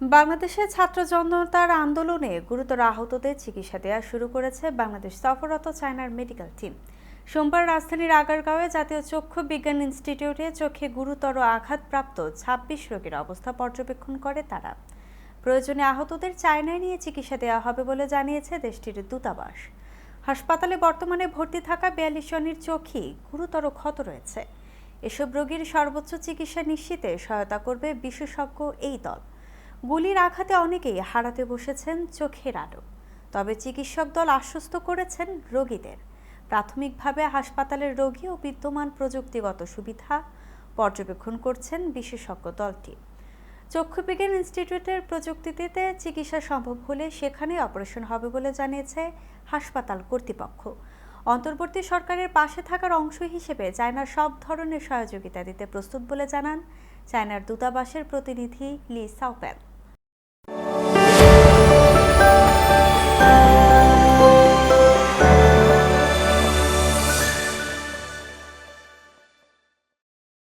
বাংলাদেশে ছাত্র জনতার আন্দোলনে গুরুতর আহতদের চিকিৎসা দেওয়া শুরু করেছে বাংলাদেশ সফররত চায়নার মেডিকেল টিম। সোমবার রাজধানীর আগারগাঁওয়ে জাতীয় চক্ষু বিজ্ঞান ইনস্টিটিউটে চোখে গুরুতর আঘাতপ্রাপ্ত ছাব্বিশ রোগীর অবস্থা পর্যবেক্ষণ করে তারা। প্রয়োজনে আহতদের চায়নায় নিয়ে চিকিৎসা দেওয়া হবে বলে জানিয়েছে দেশটির দূতাবাস। হাসপাতালে বর্তমানে ভর্তি থাকা বিয়াল্লিশ জনের চোখই গুরুতর ক্ষত রয়েছে। এসব রোগীর সর্বোচ্চ চিকিৎসা নিশ্চিতে সহায়তা করবে বিশেষজ্ঞ এই দল। গুলির আঘাতে অনেকেই হারাতে বসেছেন চোখের আলো। তবে চিকিৎসক দল আশ্বস্ত করেছেন রোগীদের। প্রাথমিকভাবে হাসপাতালের রোগী ও বিদ্যমান প্রযুক্তিগত সুবিধা পর্যবেক্ষণ করছেন বিশেষজ্ঞ দলটি। চক্ষুবিজ্ঞান ইনস্টিটিউটের প্রযুক্তিতে চিকিৎসা সম্ভব হলে সেখানেই অপারেশন হবে বলে জানিয়েছে হাসপাতাল কর্তৃপক্ষ। অন্তর্বর্তী সরকারের পাশে থাকার অংশ হিসেবে চায়না সব ধরনের সহযোগিতা দিতে প্রস্তুত বলে জানান চায়নার দূতাবাসের প্রতিনিধি লি সাউপ্যান